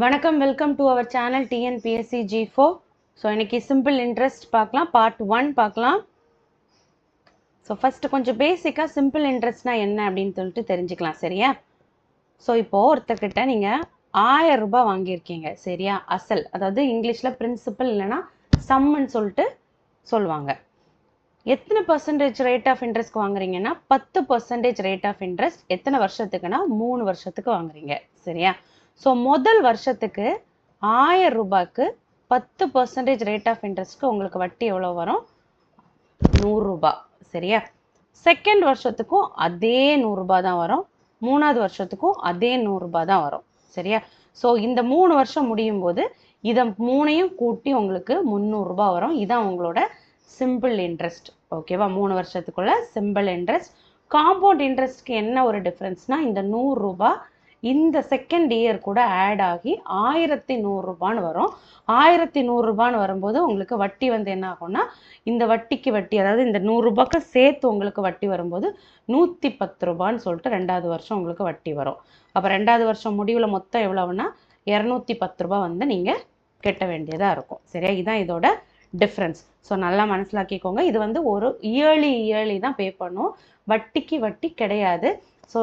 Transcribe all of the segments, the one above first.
வணக்கம் welcome to our channel TNPSC G four so இன்னைக்கு simple interest பார்க்கலாம். Part one பார்க்கலாம். ஸோ ஃபஸ்ட்டு கொஞ்சம் பேசிக்காக சிம்பிள் இன்ட்ரெஸ்ட்னா என்ன அப்படின்னு சொல்லிட்டு தெரிஞ்சுக்கலாம் சரியா? ஸோ இப்போது ஒருத்தர்கிட்ட நீங்கள் ஆயிரம் ரூபாய் வாங்கியிருக்கீங்க சரியா? அசல் அதாவது இங்கிலீஷில் பிரின்சிபல் இல்லைன்னா சம்முன்னு சொல்லிட்டு சொல்லுவாங்க. எத்தனை பர்சன்டேஜ் ரேட் ஆஃப் இன்ட்ரெஸ்ட்க்கு வாங்குறீங்கன்னா பத்து பர்சன்டேஜ் ரேட் ஆஃப் இன்ட்ரெஸ்ட் எத்தனை வருஷத்துக்குன்னா மூணு வருஷத்துக்கு வாங்குறீங்க சரியா? ஸோ முதல் வருஷத்துக்கு ஆயிரம் ரூபாய்க்கு பத்து பர்சன்டேஜ் ரேட் ஆஃப் இன்ட்ரெஸ்ட்க்கு உங்களுக்கு வட்டி எவ்வளோ வரும்? நூறுரூபா சரியா? செகண்ட் வருஷத்துக்கும் அதே நூறுரூபா தான் வரும். மூணாவது வருஷத்துக்கும் அதே நூறுரூபா தான் வரும். சரியா? ஸோ இந்த மூணு வருஷம் முடியும் போது இதை மூணையும் கூட்டி உங்களுக்கு முந்நூறுரூபா வரும். இதான் உங்களோட சிம்பிள் இன்ட்ரெஸ்ட் ஓகேவா மூணு வருஷத்துக்குள்ள சிம்பிள் இன்ட்ரெஸ்ட் காம்பவுண்ட் இன்ட்ரெஸ்ட்க்கு என்ன ஒரு டிஃப்ரென்ஸ்னால் இந்த நூறுரூபா இந்த செகண்ட் இயர் கூட ஆட் ஆகி ஆயிரத்தி நூறுரூபான்னு வரும். ஆயிரத்தி நூறுரூபான்னு வரும்போது உங்களுக்கு வட்டி வந்து என்ன ஆகும்னா இந்த வட்டிக்கு வட்டி அதாவது இந்த நூறுரூபாக்கு சேர்த்து உங்களுக்கு வட்டி வரும்போது நூற்றி பத்து ரூபான்னு சொல்லிட்டு ரெண்டாவது வருஷம் உங்களுக்கு வட்டி வரும். அப்போ ரெண்டாவது வருஷம் முடிவில் மொத்தம் எவ்வளவுனா இரநூத்தி பத்து ரூபா வந்து நீங்கள் கட்ட வேண்டியதாக இருக்கும். சரியா? இதுதான் இதோட டிஃப்ரென்ஸ் ஸோ நல்லா மனசிலாக்கிக்கோங்க. இது வந்து ஒரு இயர்லி இயர்லி தான் பே பண்ணும். வட்டிக்கு வட்டி கிடையாது. ஸோ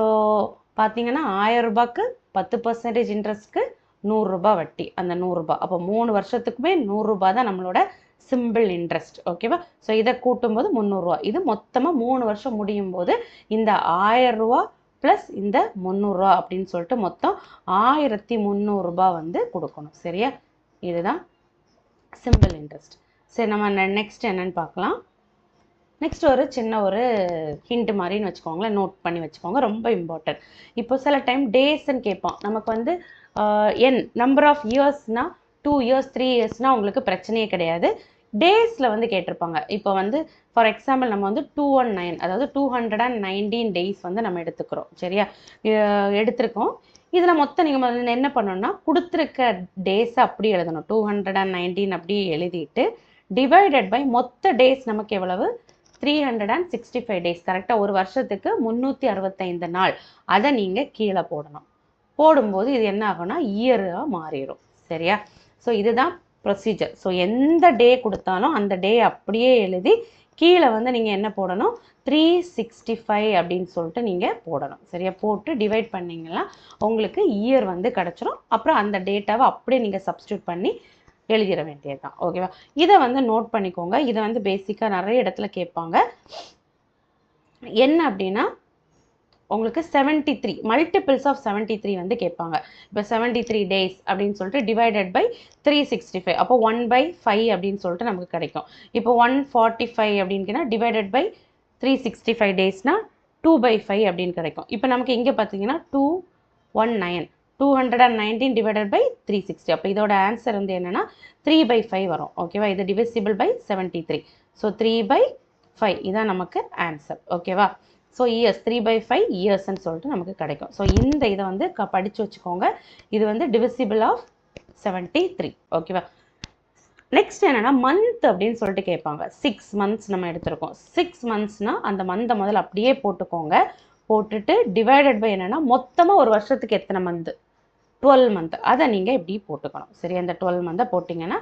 பார்த்தீங்கன்னா ஆயிரம் ரூபாய்க்கு பத்து பர்சன்டேஜ் இன்ட்ரெஸ்ட்க்கு நூறுரூபா வட்டி அந்த நூறுரூபா அப்போ மூணு வருஷத்துக்குமே நூறுரூபா தான் நம்மளோட சிம்பிள் இன்ட்ரெஸ்ட் ஓகேவா ஸோ இதை கூட்டும்போது முந்நூறுரூவா இது மொத்தமாக மூணு வருஷம் முடியும் போது இந்த ஆயிரம் ரூபா ப்ளஸ் இந்த முந்நூறுரூவா அப்படின்னு சொல்லிட்டு மொத்தம் ஆயிரத்தி முந்நூறுரூபா வந்து கொடுக்கணும். சரியா? இதுதான் சிம்பிள் இன்ட்ரெஸ்ட் சரி நம்ம நெக்ஸ்ட் என்னன்னு பார்க்கலாம். நெக்ஸ்ட் ஒரு சின்ன ஒரு ஹிண்ட் மாதிரின்னு வச்சுக்கோங்களேன் நோட் பண்ணி வச்சுக்கோங்க. ரொம்ப இம்பார்ட்டன்ட் இப்போ சில டைம் டேஸ்ன்னு கேட்போம். நமக்கு வந்து என் நம்பர் ஆஃப் இயர்ஸ்னால் டூ இயர்ஸ் த்ரீ இயர்ஸ்னால் உங்களுக்கு பிரச்சனையே கிடையாது. டேஸில் வந்து கேட்டிருப்பாங்க. இப்போ வந்து ஃபார் எக்ஸாம்பிள் நம்ம வந்து டூ ஒன் நைன் அதாவது two hundred and nineteen days வந்து நம்ம எடுத்துக்கிறோம். சரியா? எடுத்திருக்கோம். இதில் மொத்தம் நீங்கள் முதல்ல என்ன பண்ணணும்னா கொடுத்துருக்க டேஸை அப்படி எழுதணும். டூ ஹண்ட்ரட் அண்ட் நைன்டீன் அப்படி எழுதிட்டு டிவைடட் பை மொத்த டேஸ் நமக்கு எவ்வளவு? Three hundred and sixty five days கரெக்டாக ஒரு வருஷத்துக்கு முந்நூற்றி அறுபத்தைந்து நாள். அதை நீங்கள் கீழே போடணும். போடும்போது இது என்ன ஆகும்னா இயராக மாறிடும் சரியா? ஸோ இதுதான் ப்ரொசீஜர் ஸோ எந்த டே கொடுத்தாலும் அந்த டே அப்படியே எழுதி கீழே வந்து நீங்கள் என்ன போடணும்? த்ரீ சிக்ஸ்டி ஃபைவ் அப்படின்னு சொல்லிட்டு நீங்கள் போடணும். சரியா? போட்டு டிவைட் பண்ணிங்கன்னா உங்களுக்கு இயர் வந்து கிடச்சிரும். அப்புறம் அந்த டேட்டாவை அப்படியே நீங்கள் சப்ஸ்டியூட் பண்ணி எழுதிட வேண்டியது தான் ஓகேவா இதை வந்து நோட் பண்ணிக்கோங்க. இதை வந்து பேசிக்காக நிறைய இடத்துல கேட்பாங்க. என்ன அப்படின்னா உங்களுக்கு seventy three multiples of seventy three வந்து கேட்பாங்க. இப்போ செவன்ட்டி த்ரீ டேஸ் அப்படின்னு சொல்லிட்டு divided by three sixty five அப்போ ஒன் பை ஃபைவ் அப்படின்னு சொல்லிட்டு நமக்கு கிடைக்கும். இப்போ ஒன் ஃபார்ட்டி ஃபைவ் அப்படின்னா divided by three sixty five டேஸ்னால் two by five அப்படின்னு கிடைக்கும். இப்போ நமக்கு இங்கே பார்த்தீங்கன்னா two one nine two hundred and nineteen divided by three sixty அப்போ இதோட ஆன்சர் வந்து என்னென்னா த்ரீ பை ஃபைவ் வரும். ஓகேவா இது divisible by seventy three so three by five இதான் நமக்கு ஆன்சர் ஓகேவா so years three by five இயர்ஸ்ன்னு சொல்லிட்டு நமக்கு கிடைக்கும். ஸோ இந்த இதை வந்து க படித்து வச்சுக்கோங்க. இது வந்து டிவிசிபிள் ஆஃப் செவன்ட்டி த்ரீ ஓகேவா நெக்ஸ்ட் என்னென்னா மந்த் அப்படின்னு சொல்லிட்டு கேட்பாங்க. சிக்ஸ் மந்த்ஸ் நம்ம எடுத்திருக்கோம். சிக்ஸ் மந்த்ஸ்னால் அந்த மந்தை முதல்ல அப்படியே போட்டுக்கோங்க. போட்டுட்டு டிவைடட் பை என்னென்னா மொத்தமாக ஒரு வருஷத்துக்கு எத்தனை மந்த்து டுவெல் மந்த் அதை நீங்கள் இப்படி போட்டுக்கணும். சரி அந்த டுவெல் மந்த்தை போட்டிங்கன்னா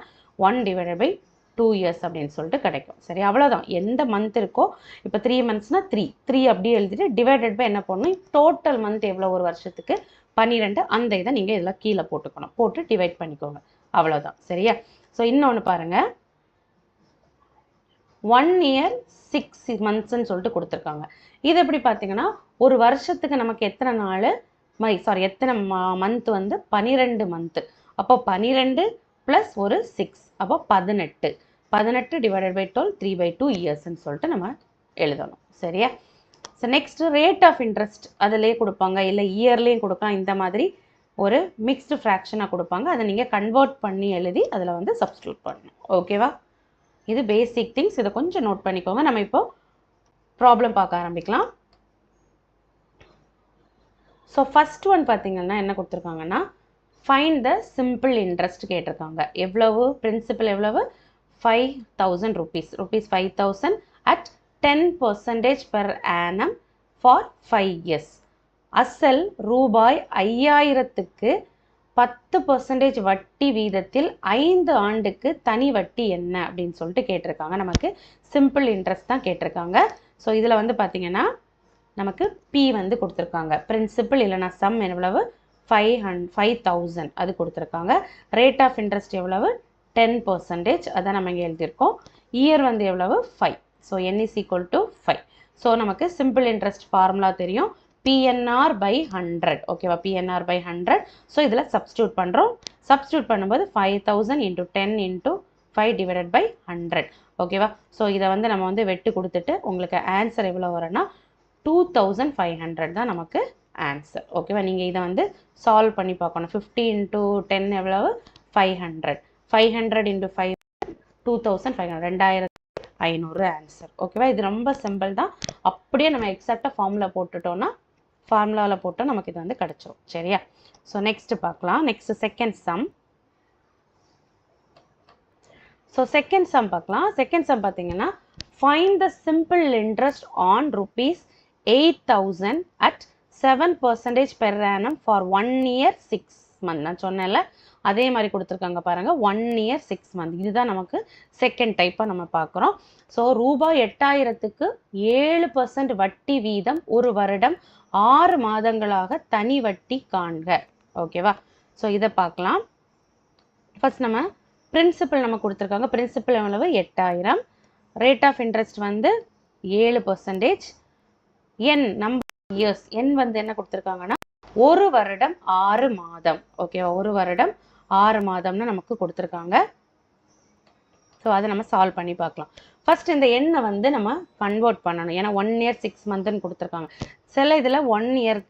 one divided by two years அப்படின்னு சொல்லிட்டு கிடைக்கும். சரி அவ்வளோதான் எந்த மந்த் இருக்கோ இப்போ த்ரீ மந்த்ஸ்னால் த்ரீ த்ரீ அப்படியே எழுதிட்டு டிவைடட் பை என்ன பண்ணணும் டோட்டல் மந்த் எவ்வளோ ஒரு வருஷத்துக்கு? பன்னிரெண்டு. அந்த இதை நீங்கள் இதில் கீழே போட்டுக்கணும். போட்டு டிவைட் பண்ணிக்கோங்க. அவ்வளோதான் சரியா? ஸோ இன்னொன்று பாருங்கள் ஒன் இயர் சிக்ஸ் மந்த்ஸ்ன்னு சொல்லிட்டு கொடுத்துருக்காங்க. இது எப்படி பார்த்தீங்கன்னா ஒரு வருஷத்துக்கு நமக்கு எத்தனை நாள்? மை சாரி எத்தனை மந்த் வந்து? பனிரெண்டு மந்த்து அப்போ பனிரெண்டு ப்ளஸ் ஒரு சிக்ஸ் அப்போ பதினெட்டு. பதினெட்டு divided by twelve three by two இயர்ஸ்ன்னு சொல்லிட்டு நம்ம எழுதணும். சரியா? So next rate of interest அதிலே கொடுப்பாங்க. இல்லை இயர்லேயும் கொடுக்கலாம். இந்த மாதிரி ஒரு மிக்ஸ்டு ஃப்ராக்ஷனாக கொடுப்பாங்க. அதை நீங்கள் கன்வெர்ட் பண்ணி எழுதி அதில் வந்து சப்ஸ்டியூட் பண்ணணும். ஓகேவா இது பேசிக் திங்ஸ் இதை கொஞ்சம் நோட் பண்ணிக்கோங்க. நம்ம இப்போ ப்ராப்ளம் பார்க்க ஆரம்பிக்கலாம். ஸோ ஃபஸ்ட் ஒன் பார்த்தீங்கன்னா என்ன கொடுத்துருக்காங்கன்னா ஃபைண்ட் த சிம்பிள் இன்ட்ரெஸ்ட் கேட்டிருக்காங்க. எவ்வளவு? பிரின்சிபல் எவ்வளவு? Five thousand rupees rupees five thousand at ten percentage per annum for five years அசல் ரூபாய் ஐயாயிரத்துக்கு பத்து பர்சன்டேஜ் வட்டி வீதத்தில் ஐந்து ஆண்டுக்கு தனி வட்டி என்ன அப்படின்னு சொல்லிட்டு கேட்டிருக்காங்க. நமக்கு சிம்பிள் இன்ட்ரெஸ்ட் தான் கேட்டிருக்காங்க. ஸோ இதில் வந்து பார்த்தீங்கன்னா நமக்கு பி வந்து கொடுத்துருக்காங்க. பிரின்சிபல் இல்லைனா சம் எவ்வளவு? ஃபைவ் ஹண்ட் ஃபைவ் தௌசண்ட் அது கொடுத்துருக்காங்க. ரேட் ஆஃப் இன்ட்ரெஸ்ட் எவ்வளவு? டென் பர்சன்டேஜ் அதான் நம்ம இங்கே எழுதியிருக்கோம். இயர் வந்து எவ்வளவு? Five so n is equal to five so நமக்கு சிம்பிள் இன்ட்ரெஸ்ட் ஃபார்முலா தெரியும். பிஎன்ஆர் பை ஹண்ட்ரட் ஓகேவா பிஎன்ஆர் பை ஹண்ட்ரட் ஸோ இதில் சப்ஸ்டியூட் பண்ணுறோம் சப்ஸ்டியூட் பண்ணும்போது five thousand into ten into five divided by hundred ஓகேவா ஸோ இதை வந்து நம்ம வந்து வெட்டு கொடுத்துட்டு உங்களுக்கு ஆன்சர் எவ்வளோ வரும்னா டூ தௌசண்ட் ஃபைவ் ஹண்ட்ரட் தான் நமக்கு ஆன்சர் ஓகேவா நீங்கள் இதை வந்து சால்வ் பண்ணி பார்க்கணும். ஃபிஃப்டி இன்ட்டு டென் எவ்வளவு? Five hundred five hundred into five two thousand five hundred ரெண்டாயிரத்தி ஐநூறு ஆன்சர் ஓகேவா இது ரொம்ப சிம்பிள் தான். அப்படியே நம்ம எக்ஸாக்டாக ஃபார்முலா போட்டுட்டோம்னா ஃபார்முலாவில் போட்டால் நமக்கு இது வந்து கிடச்சிரும். சரியா? ஸோ நெக்ஸ்ட் பார்க்கலாம். Next second sum so second sum பார்க்கலாம். செகண்ட் சம் பார்த்தீங்கன்னா find the simple interest on rupees eight thousand at seven percentage per annum for one year six month நான் சொன்னேன்ல அதே மாதிரி கொடுத்துருக்காங்க பாருங்க ஒன் இயர் சிக்ஸ் மந்த் இதுதான் நமக்கு செகண்ட் டைப்பாக நம்ம பார்க்குறோம். ஸோ ரூபாய் எட்டாயிரத்துக்கு ஏழு பர்சன்ட் வட்டி வீதம் ஒரு வருடம் ஆறு மாதங்களாக தனி வட்டி காண்க. ஓகேவா ஸோ இதை பார்க்கலாம். ஃபர்ஸ்ட் நம்ம பிரின்சிபல் நம்ம கொடுத்துருக்காங்க. பிரின்சிபல் எவ்வளவு? எட்டாயிரம். ரேட் ஆஃப் இன்ட்ரெஸ்ட் வந்து ஏழு percentage n number years n வந்து என்ன கொடுத்துருக்காங்கன்னா ஒரு வருடம் ஆறு மாதம். ஓகேவா ஒரு வருடம் ஆறு மாதம்னு நமக்கு கொடுத்துருக்காங்க. ஸோ அதை நம்ம சால்வ் பண்ணி பார்க்கலாம். ஃபர்ஸ்ட் இந்த எண்ணை வந்து நம்ம கன்வெர்ட் பண்ணணும். ஏன்னா ஒன் இயர் சிக்ஸ் மந்த்னு கொடுத்துருக்காங்க. சில இதில் ஒன் இயர்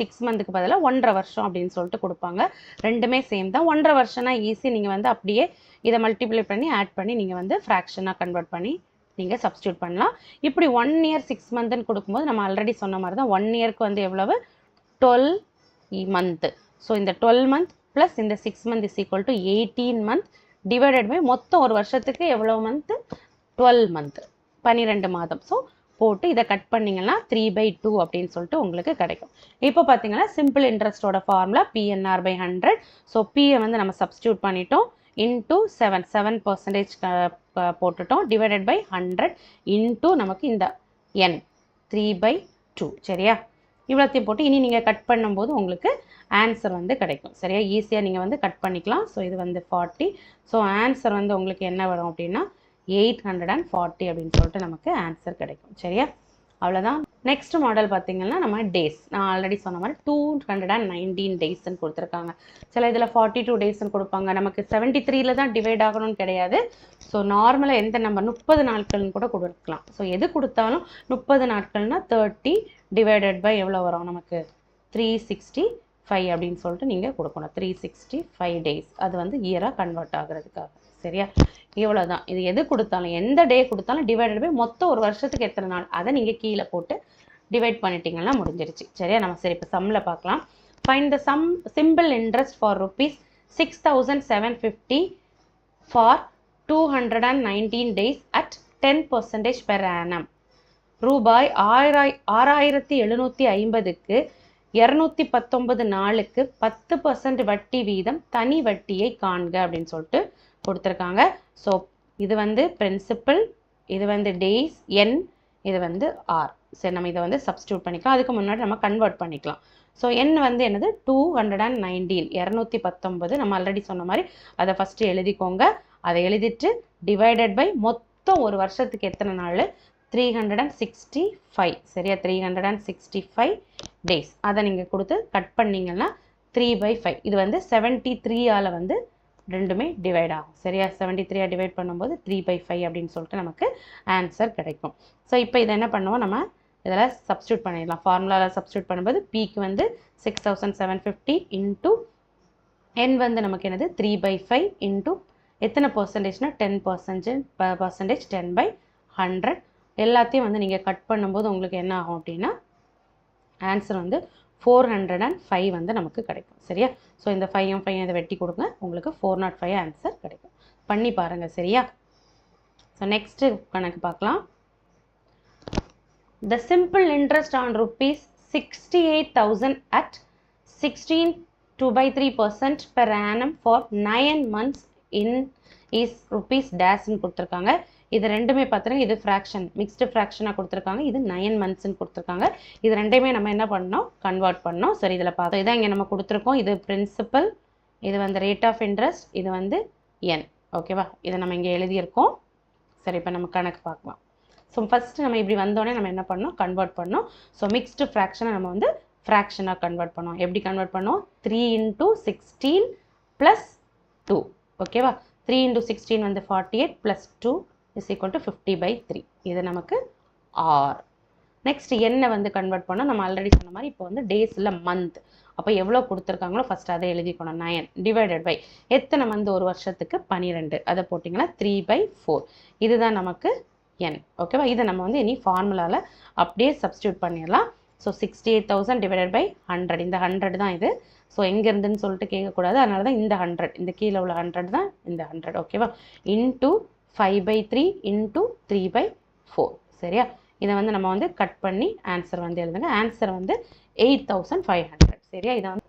சிக்ஸ் மந்த்துக்கு பதிலாக ஒன்றரை வருஷம் அப்படின்னு சொல்லிட்டு கொடுப்பாங்க. ரெண்டுமே சேம் தான். ஒன்றரை வருஷம்னா ஈஸி நீங்கள் வந்து அப்படியே இதை மல்டிப்ளை பண்ணி ஆட் பண்ணி நீங்கள் வந்து ஃப்ராக்ஷனாக கன்வெர்ட் பண்ணி நீங்கள் சப்ஸ்டியூட் பண்ணலாம். இப்படி ஒன் இயர் சிக்ஸ் மந்த்னு கொடுக்கும்போது நம்ம ஆல்ரெடி சொன்ன மாதிரி தான் ஒன் இயர்க்கு வந்து எவ்வளவு? டுவெல் மந்த்து ஸோ இந்த டுவெல் மந்த் ப்ளஸ் இந்த six month is equal to eighteen month divided by மொத்தம் ஒரு வருஷத்துக்கு எவ்வளோ மந்த்து டுவெல் மந்த் பன்னிரெண்டு மாதம். ஸோ போட்டு இதை கட் பண்ணிங்கன்னா த்ரீ பை டூ அப்படின்னு சொல்லிட்டு உங்களுக்கு கிடைக்கும். இப்போ பார்த்தீங்கன்னா simple இன்ட்ரெஸ்டோட formula PNR by hundred so பியை வந்து நம்ம சப்ஸ்டியூட் பண்ணிட்டோம். இன்டூ செவன் செவன் பர்சன்டேஜ் போட்டுட்டோம். டிவைடட் பை ஹண்ட்ரட் இன்டூ நமக்கு இந்த என் த்ரீ பை டூ சரியா? இவ்வளோத்தையும் போட்டு இனி நீங்கள் கட் பண்ணும்போது உங்களுக்கு ஆன்சர் வந்து கிடைக்கும். சரியா? ஈஸியாக நீங்கள் வந்து கட் பண்ணிக்கலாம். ஸோ இது வந்து ஃபார்ட்டி ஸோ ஆன்சர் வந்து உங்களுக்கு என்ன வரும் அப்படின்னா எயிட் ஹண்ட்ரட் அண்ட் ஃபார்ட்டி அப்படின்னு சொல்லிட்டு நமக்கு ஆன்சர் கிடைக்கும். சரியா? அவ்வளோதான் நெக்ஸ்ட் மாடல் பார்த்தீங்கன்னா நம்ம டேஸ் நான் ஆல்ரெடி சொன்ன மாதிரி டூ ஹண்ட்ரட் அண்ட் நைன்டீன் டேஸ்ன்னு கொடுத்துருக்காங்க. சில இதில் ஃபார்ட்டி டூ டேஸ்ன்னு கொடுப்பாங்க. நமக்கு செவன்ட்டி த்ரீல தான் டிவைட் ஆகணும்னு கிடையாது. ஸோ நார்மலாக எந்த நம்பர் முப்பது நாட்கள்னு கூட கொடுக்கலாம். ஸோ எது கொடுத்தாலும் முப்பது நாட்கள்னா தேர்ட்டி டிவைடட் பை எவ்வளோ வரும்? நமக்கு த்ரீ சிக்ஸ்டி ஃபைவ் அப்படின்னு சொல்லிட்டு நீங்கள் கொடுக்கணும். த்ரீ சிக்ஸ்டி ஃபைவ் டேஸ் அது வந்து இயராக கன்வெர்ட் ஆகிறதுக்காக. சரியா? இவ்வளோ தான் இது எது கொடுத்தாலும் எந்த டே கொடுத்தாலும் டிவைடட் பை மொத்தம் ஒரு வருஷத்துக்கு எத்தனை நாள்? அதை நீங்கள் கீழே போட்டு டிவைட் பண்ணிட்டீங்கன்னா முடிஞ்சிருச்சு. சரியா? நம்ம சரி இப்போ சம்மில் பார்க்கலாம். Find the sum simple interest for rupees six thousand seven fifty for two hundred and nineteen days at ten percentage per annum ரூபாய் ஆயிராய் ஆறாயிரத்தி எழுநூற்றி ஐம்பதுக்கு இரநூத்தி பத்தொன்பது நாளுக்கு பத்து பர்சன்ட் வட்டி வீதம் தனி வட்டியை காண்க அப்படின்னு சொல்லிட்டு கொடுத்துருக்காங்க. ஸோ இது வந்து பிரின்சிபல் இது வந்து டேஸ் என் இது வந்து ஆர் சரி நம்ம இதை வந்து சப்ஸ்டியூட் பண்ணிக்கலாம். அதுக்கு முன்னாடி நம்ம கன்வெர்ட் பண்ணிக்கலாம். ஸோ என் வந்து என்னது? டூ ஹண்ட்ரட் அண்ட் நைன்டீன் இரநூத்தி பத்தொன்பது. நம்ம ஆல்ரெடி சொன்ன மாதிரி அதை ஃபஸ்ட்டு எழுதிக்கோங்க. அதை எழுதிட்டு டிவைடட் பை மொத்தம் ஒரு வருஷத்துக்கு எத்தனை நாள்? Three hundred and sixty five சரியா? Three hundred and sixty five days அதை நீங்கள் கொடுத்து கட் பண்ணீங்கன்னா த்ரீ பை ஃபைவ் இது வந்து செவன்ட்டி த்ரீயால் வந்து ரெண்டுமே டிவைட் ஆகும். சரியா? செவன்ட்டி த்ரீயாக டிவைட் பண்ணும்போது த்ரீ பை ஃபைவ் அப்படின்னு சொல்லிட்டு நமக்கு ஆன்சர் கிடைக்கும். ஸோ இப்போ இதை என்ன பண்ணுவோம்? நம்ம இதில் சப்ஸ்டியூட் பண்ணிடலாம். ஃபார்முலாவில் சப்ஸ்டியூட் பண்ணும்போது பிக்கு வந்து six thousand seven fifty into N வந்து நமக்கு என்னது? த்ரீ பை ஃபைவ் இன்ட்டு எத்தனை பர்சன்டேஜ்னால் ten percentage percentage ten by hundred எல்லாத்தையும் வந்து நீங்கள் கட் பண்ணும்போது உங்களுக்கு என்ன ஆகும் அப்படின்னா ஆன்சர் வந்து ஃபோர் ஹண்ட்ரட் அண்ட் ஃபைவ் வந்து நமக்கு கிடைக்கும். சரியா? ஸோ இந்த ஃபைவ் ஃபைவ் இதை வெட்டி கொடுங்க. உங்களுக்கு ஃபோர் நாட் ஃபைவ் ஆன்சர் கிடைக்கும். பண்ணி பாருங்கள் சரியா? ஸோ நெக்ஸ்ட்டு கணக்கு பார்க்கலாம். The simple interest on rupees sixty eight thousand at sixteen two by three percent per annum for nine months in is rupees டேஸ்ன்னு கொடுத்துருக்காங்க. இது ரெண்டுமே பார்த்தீங்கன்னா இது ஃப்ராக்ஷன் மிக்ஸ்டு ஃப்ராக்ஷனாக கொடுத்துருக்காங்க. இது நைன் மந்த்ஸ்னு கொடுத்துருக்காங்க. இது ரெண்டையுமே நம்ம என்ன பண்ணோம்? கன்வெர்ட் பண்ணோம். சரி இதில் பார்த்தோம். இதான் இங்கே நம்ம கொடுத்துருக்கோம். இது பிரின்சிபல் இது வந்து ரேட் ஆஃப் இன்ட்ரெஸ்ட் இது வந்து என் ஓகேவா இதை நம்ம இங்கே எழுதியிருக்கோம். சரி இப்போ நம்ம கணக்கு பார்க்கலாம். ஸோ ஃபஸ்ட்டு நம்ம இப்படி வந்தோடனே நம்ம என்ன பண்ணோம்? கன்வெர்ட் பண்ணோம். ஸோ மிக்ஸ்டு ஃப்ராக்ஷனை நம்ம வந்து ஃப்ராக்ஷனாக கன்வெர்ட் பண்ணோம். எப்படி கன்வெர்ட் பண்ணோம்? Three into sixteen plus two ஓகேவா த்ரீ இன்ட்டு சிக்ஸ்டீன் வந்து forty eight plus two is equal to fifty by three இது நமக்கு ஆர் நெக்ஸ்ட் என்ன வந்து கன்வெர்ட் பண்ணால் நம்ம ஆல்ரெடி சொன்ன மாதிரி இப்போ வந்து டேஸில் மந்த் அப்போ எவ்வளோ கொடுத்துருக்காங்களோ ஃபஸ்ட் அதை எழுதிக்கணும். நயன் டிவைடட் பை எத்தனை மந்த் ஒரு வருஷத்துக்கு பன்னிரெண்டு அதை போட்டிங்கன்னா த்ரீ பை ஃபோர் இதுதான் நமக்கு என் ஓகேவா இதை நம்ம வந்து இனி ஃபார்முலாவில் அப்படியே சப்ஸ்டியூட் பண்ணிடலாம். So sixty eight thousand divided by hundred இந்த ஹண்ட்ரட் தான் இது. ஸோ எங்கேருந்துன்னு சொல்லிட்டு கேட்கக்கூடாது. அதனால தான் இந்த ஹண்ட்ரட் இந்த கீழே உள்ள ஹண்ட்ரட் தான் இந்த ஹண்ட்ரட் ஓகேவா into five by three into three by four சரியா? இதை வந்து நம்ம வந்து கட் பண்ணி ஆன்சர் வந்து எழுதுங்க. ஆன்சர் வந்து எயிட் தௌசண்ட் ஃபைவ் ஹண்ட்ரட் சரியா? இதை வந்து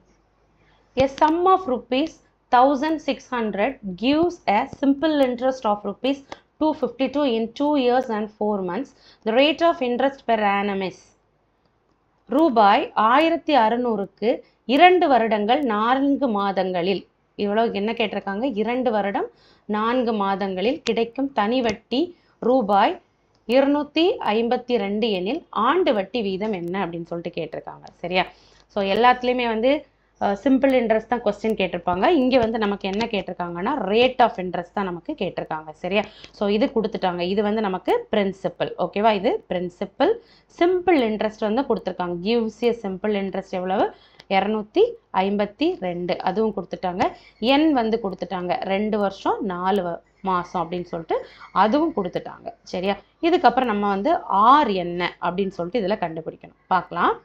A sum of rupees 1600 gives a simple interest of rupees 252 in 2 years and 4 months. The rate of interest per annum is ரூபாய் ஆயிரத்தி அறுநூறுக்கு இரண்டு வருடங்கள் நான்கு மாதங்களில். இவ்வளோ என்ன கேட்டிருக்காங்க? இரண்டு வருடம் நான்கு மாதங்களில் கிடைக்கும் தனி வட்டி ரூபாய் இருநூத்தி ஐம்பத்தி ரெண்டு எனில் ஆண்டு வட்டி வீதம் என்ன அப்படின்னு சொல்லிட்டு கேட்டிருக்காங்க. சரியா? ஸோ எல்லாத்துலேயுமே வந்து சிம்பிள் இன்ட்ரெஸ்ட் தான் கொஸ்டின் கேட்டிருப்பாங்க. இங்கே வந்து நமக்கு என்ன கேட்டிருக்காங்கன்னா ரேட் ஆஃப் இன்ட்ரெஸ்ட் தான் நமக்கு கேட்டிருக்காங்க. சரியா? ஸோ இது கொடுத்துட்டாங்க. இது வந்து நமக்கு பிரின்சிபல் ஓகேவா இது பிரின்சிபல் சிம்பிள் இன்ட்ரெஸ்ட் வந்து கொடுத்துருக்காங்க. கிவ்ஸ் ஏ சிம்பிள் இன்ட்ரெஸ்ட் எவ்வளவு? இரநூத்தி ஐம்பத்தி ரெண்டு. அதுவும் கொடுத்துட்டாங்க. என் வந்து கொடுத்துட்டாங்க. ரெண்டு வருஷம் நாலு வ- மாதம் அப்படின்னு சொல்லிட்டு அதுவும் கொடுத்துட்டாங்க. சரியா? இதுக்கப்புறம் நம்ம வந்து ஆர் என்ன அப்படின்னு சொல்லிட்டு இதில் கண்டுபிடிக்கணும். பார்க்கலாம்.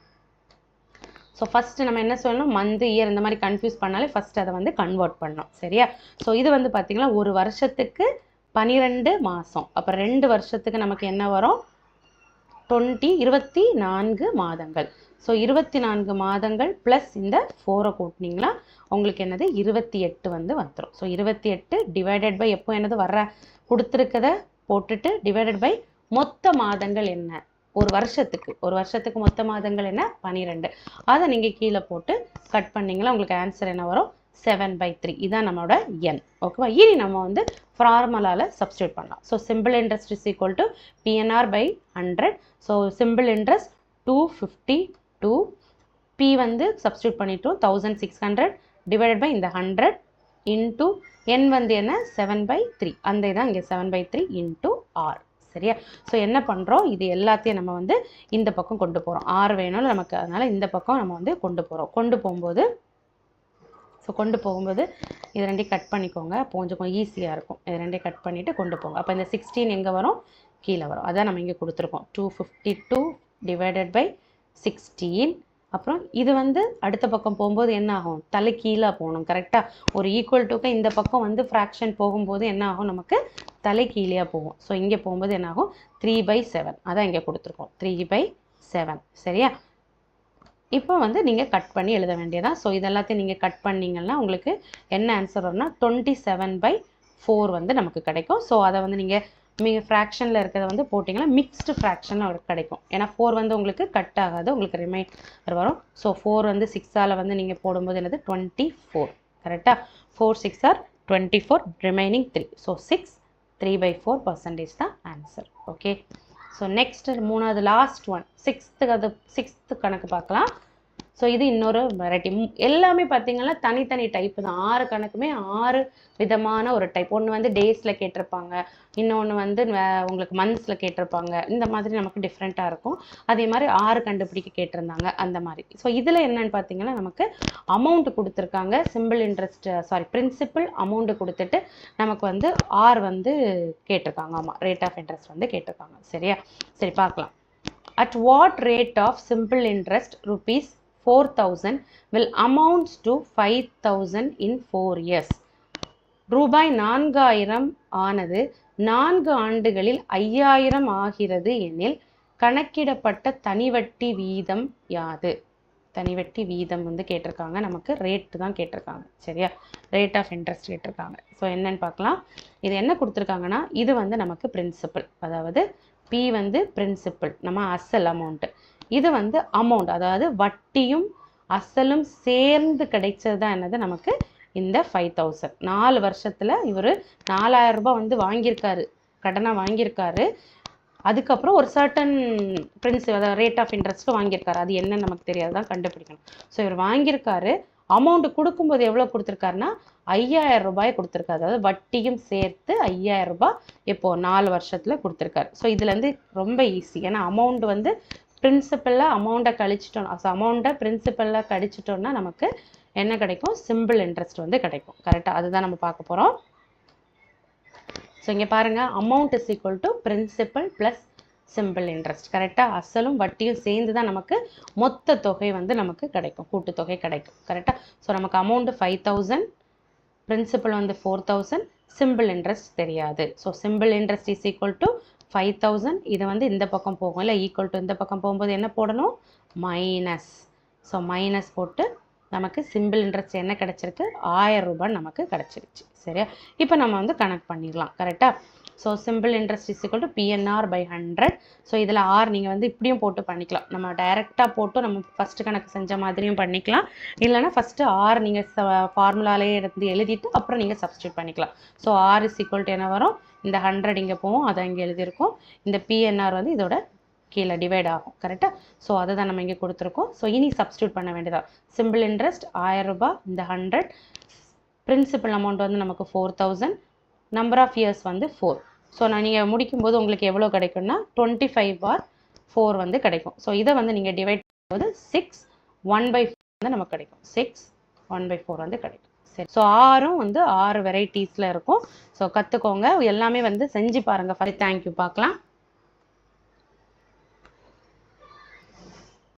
ஸோ ஃபஸ்ட்டு நம்ம என்ன சொல்லணும்? மந்த் இயர் இந்த மாதிரி கன்ஃபியூஸ் பண்ணாலே ஃபஸ்ட் அதை வந்து கன்வெர்ட் பண்ணணும். சரியா? ஸோ இது வந்து பார்த்திங்கன்னா ஒரு வருஷத்துக்கு பனிரெண்டு மாதம் அப்போ ரெண்டு வருஷத்துக்கு நமக்கு என்ன வரும்? டுவெண்ட்டி இருபத்தி நான்கு மாதங்கள். ஸோ இருபத்தி நான்கு மாதங்கள் ப்ளஸ் இந்த ஃபோரை கூட்டினீங்களா? உங்களுக்கு என்னது? இருபத்தி எட்டு வந்து வந்துடும் ஸோ இருபத்தி எட்டு டிவைடட் பை எப்போ என்னது வர்ற கொடுத்துருக்கத போட்டுட்டு டிவைடட் பை மொத்த மாதங்கள் என்ன? ஒரு வருஷத்துக்கு. ஒரு வருஷத்துக்கு மொத்த மாதங்கள் என்ன? பனிரெண்டு. அதை நீங்கள் கீழே போட்டு கட் பண்ணிங்களா? உங்களுக்கு ஆன்சர் என்ன வரும்? செவன் பை த்ரீ இதான் நம்மளோட என் ஓகேவா இனி நம்ம வந்து ஃபார்முலாவில் சப்ஸ்டியூட் பண்ணலாம். So simple interest is equal to PNR by hundred so simple interest two fifty two P வந்து சப்ஸ்டியூட் பண்ணிட்டோம். Thousand six hundred divided by இந்த ஹண்ட்ரட் இன்டூ என் வந்து என்ன? செவன் பை த்ரீ அந்த இதான் இங்கே seven by three into R சரியா? So என்ன பண்ணுறோம் இது எல்லாத்தையும் நம்ம வந்து இந்த பக்கம் கொண்டு போகிறோம் ஆர் வேணும்னு நமக்கு. அதனால் இந்த பக்கம் நம்ம வந்து கொண்டு போகிறோம் கொண்டு போகும்போது ஸோ கொண்டு போகும்போது இது ரெண்டையும் கட் பண்ணிக்கோங்க. அப்போ கொஞ்சம் ஈஸியாக இருக்கும். இது ரெண்டையும் கட் பண்ணிவிட்டு கொண்டு போங்க. அப்போ இந்த சிக்ஸ்டீன் எங்கே வரும்? கீழே வரும். அதான் நம்ம இங்கே கொடுத்துருக்கோம். Two fifty two divided by sixteen அப்புறம் இது வந்து அடுத்த பக்கம் போகும்போது என்ன ஆகும்? தலை கீழே போகணும். கரெக்டாக ஒரு ஈக்குவல் டுக்கு இந்த பக்கம் வந்து ஃப்ராக்ஷன் போகும்போது என்ன ஆகும்? நமக்கு தலை கீழே போகும். ஸோ இங்கே போகும்போது என்ன ஆகும்? த்ரீ பை செவன் அதான் இங்கே கொடுத்துருக்கோம். த்ரீ பை செவன் சரியா? இப்போ வந்து நீங்கள் கட் பண்ணி எழுத வேண்டியதான் ஸோ இதெல்லாத்தையும் நீங்கள் கட் பண்ணிங்கன்னா உங்களுக்கு என்ன ஆன்சர் வரும்னா டுவெண்ட்டி செவன் பை ஃபோர் வந்து நமக்கு கிடைக்கும். ஸோ அதை வந்து நீங்கள் நீங்கள் ஃப்ராக்ஷனில் இருக்கிறத வந்து போட்டிங்கன்னா மிக்ஸ்டு ஃப்ராக்ஷன் அவருக்கு கிடைக்கும். ஏன்னா ஃபோர் வந்து உங்களுக்கு கட் ஆகாது உங்களுக்கு ரிமைண்டர் வரும். ஸோ ஃபோர் வந்து சிக்ஸால் வந்து நீங்கள் போடும்போது என்னது? டுவெண்ட்டி ஃபோர் கரெக்டாக four six R twenty four remaining three so six three by four percentage தான் ஆன்சர் ஓகே ஸோ நெக்ஸ்ட் மூணாவது லாஸ்ட் ஒன் சிக்ஸ்த்து அது சிக்ஸ்த்து கணக்கு பார்க்கலாம். ஸோ இது இன்னொரு வெரைட்டி எல்லாமே பார்த்தீங்கன்னா தனித்தனி டைப் தான். ஆறு கணக்குமே ஆறு விதமான ஒரு டைப் ஒன்று வந்து டேஸில் கேட்டிருப்பாங்க. இன்னொன்று வந்து வே- உங்களுக்கு மந்த்ஸில் கேட்டிருப்பாங்க. இந்த மாதிரி நமக்கு டிஃப்ரெண்ட்டாக இருக்கும். அதே மாதிரி ஆறு கண்டுபிடிக்க கேட்டிருந்தாங்க. அந்த மாதிரி. ஸோ இதில் என்னன்னு பார்த்தீங்கன்னா நமக்கு அமௌண்ட் கொடுத்துருக்காங்க. Simple interest sorry principal amount கொடுத்துட்டு நமக்கு வந்து ஆர் வந்து கேட்டிருக்காங்க. ஆமாம் ரேட் ஆஃப் இன்ட்ரெஸ்ட் வந்து கேட்டிருக்காங்க. சரியா? சரி பார்க்கலாம். At what rate of simple interest rupees 4000 will amount to 5000 in 4 years. ரூபாய் நான்காயிரம் ஆனது நான்கு ஆண்டுகளில் ஐயாயிரம் ஆகிறது எனில் கணக்கிடப்பட்ட தனிவட்டி வீதம் யாது? தனிவட்டி வீதம் வந்து கேட்டிருக்காங்க. நமக்கு ரேட்டு தான் கேட்டிருக்காங்க. சரியா? ரேட் ஆஃப் இன்ட்ரெஸ்ட் கேட்டிருக்காங்க. ஸோ என்னன்னு பார்க்கலாம். இது என்ன கொடுத்துருக்காங்கன்னா இது வந்து நமக்கு பிரின்சிபல் அதாவது பி வந்து பிரின்சிபல் நம்ம அசல் அமௌண்ட்டு இது வந்து அமௌண்ட் அதாவது வட்டியும் அசலும் சேர்ந்து கிடைச்சது தான் என்னது? நமக்கு இந்த ஃபைவ் தௌசண்ட் நாலு வருஷத்தில் இவர் நாலாயிரம் ரூபாய் வந்து வாங்கியிருக்காரு. கடனாக வாங்கியிருக்காரு. அதுக்கப்புறம் ஒரு சர்டன் பிரின்ஸ் அதாவது ரேட் ஆஃப் இன்ட்ரெஸ்ட்டு வாங்கியிருக்காரு. அது என்னன்னு நமக்கு தெரியாது தான் கண்டுபிடிக்கணும். ஸோ இவர் வாங்கியிருக்காரு. அமௌண்ட் கொடுக்கும்போது எவ்வளோ கொடுத்துருக்காருன்னா ஐயாயிரம் ரூபாய் கொடுத்துருக்காரு. அதாவது வட்டியும் சேர்த்து ஐயாயிரம் ரூபாய் இப்போ நாலு வருஷத்தில் கொடுத்துருக்காரு. ஸோ இதுலேருந்து ரொம்ப ஈஸி ஏன்னா அமௌண்ட் வந்து பிரின்சிபலில் அமௌண்ட்டை கழிச்சிட்டோம். அமௌண்ட்டை பிரின்சிபலில் கழிச்சிட்டோம்னா நமக்கு என்ன கிடைக்கும்? சிம்பிள் இன்ட்ரெஸ்ட் வந்து கிடைக்கும். கரெக்டாக அதுதான் நம்ம பார்க்க போகிறோம் ஸோ இங்கே பாருங்கள் amount is equal to principal plus simple interest கரெக்டாக அசலும் வட்டியும் சேர்ந்து தான் நமக்கு மொத்த தொகை வந்து நமக்கு கிடைக்கும். கூட்டுத்தொகை கிடைக்கும். கரெக்டாக ஸோ நமக்கு அமௌண்ட்டு ஃபைவ் தௌசண்ட் பிரின்சிபல் வந்து ஃபோர் தௌசண்ட் சிம்பிள் இன்ட்ரெஸ்ட் தெரியாது. So simple interest is equal to five thousand இது வந்து இந்த பக்கம் போகும். இல்லை ஈக்குவல் டு இந்த பக்கம் போகும்போது என்ன போடணும்? மைனஸ் ஸோ மைனஸ் போட்டு நமக்கு சிம்பிள் இன்ட்ரெஸ்ட் என்ன கிடச்சிருக்கு. ஆயிரம் ரூபாய் நமக்கு கிடச்சிருச்சு. சரியா? இப்போ நம்ம வந்து கனெக்ட் பண்ணிடலாம். கரெக்டாக so simple interest is equal to PNR by hundred so இதில் ஆர் நீங்கள் வந்து இப்படியும் போட்டு பண்ணிக்கலாம். நம்ம டைரெக்டாக போட்டு நம்ம ஃபஸ்ட்டு கணக்கு செஞ்ச மாதிரியும் பண்ணிக்கலாம். இல்லைனா ஃபஸ்ட்டு ஆர் நீங்கள் ஃபார்முலாலேயே எடுத்து எழுதிட்டு அப்புறம் நீங்கள் சப்ஸ்டியூட் பண்ணிக்கலாம். So R is equal to என்ன வரும்? இந்த ஹண்ட்ரட் இங்கே போகும் அதை இங்கே எழுதியிருக்கோம். இந்த பிஎன்ஆர் வந்து இதோட கீழே டிவைட் ஆகும் கரெக்டாக ஸோ அதை தான் நம்ம இங்கே கொடுத்துருக்கோம். ஸோ இனி சப்ஸ்டியூட் பண்ண வேண்டியதா? சிம்பிள் இன்ட்ரெஸ்ட் ஆயிரம் ரூபாய் இந்த ஹண்ட்ரட் பிரின்சிபல் அமௌண்ட் வந்து நமக்கு four thousand number of years வந்து ஃபோர் ஸோ நான் நீங்கள் முடிக்கும்போது உங்களுக்கு எவ்வளோ கிடைக்கும்னா டுவெண்ட்டி ஃபைவ் பார் ஃபோர் வந்து கிடைக்கும். ஸோ இதை வந்து நீங்கள் டிவைட் பண்ணும்போது சிக்ஸ் ஒன் பை வந்து நமக்கு கிடைக்கும். சிக்ஸ் ஒன் பை ஃபோர் வந்து கிடைக்கும். சரி. ஸோ ஆறும் வந்து ஆறு வெரைட்டிஸில் இருக்கும். ஸோ கற்றுக்கோங்க எல்லாமே வந்து செஞ்சு பாருங்கள் ஃபர்ஸ்ட் தேங்க்யூ பார்க்கலாம்.